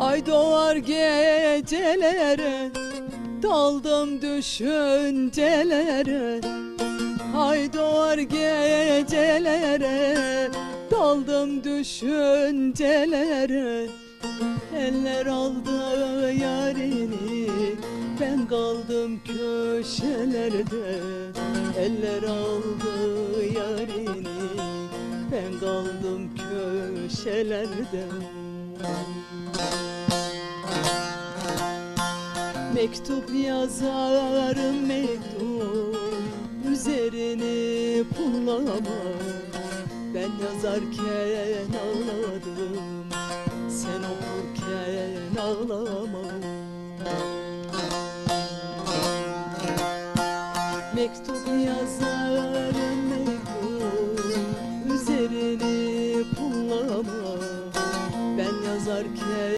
Ay doğar gecelere Daldım düşüncelere. Ay doğar gecelere Daldım düşüncelere. Eller aldı yarini Ben kaldım köşelerde. Eller aldı yarini Ben kaldım köşelerde Mektup yazarım mektup Üzerine pullama Ben yazarken ağladım Sen okurken ağlama Mektup yazarım mektup Üzerine pullama Ben yazarken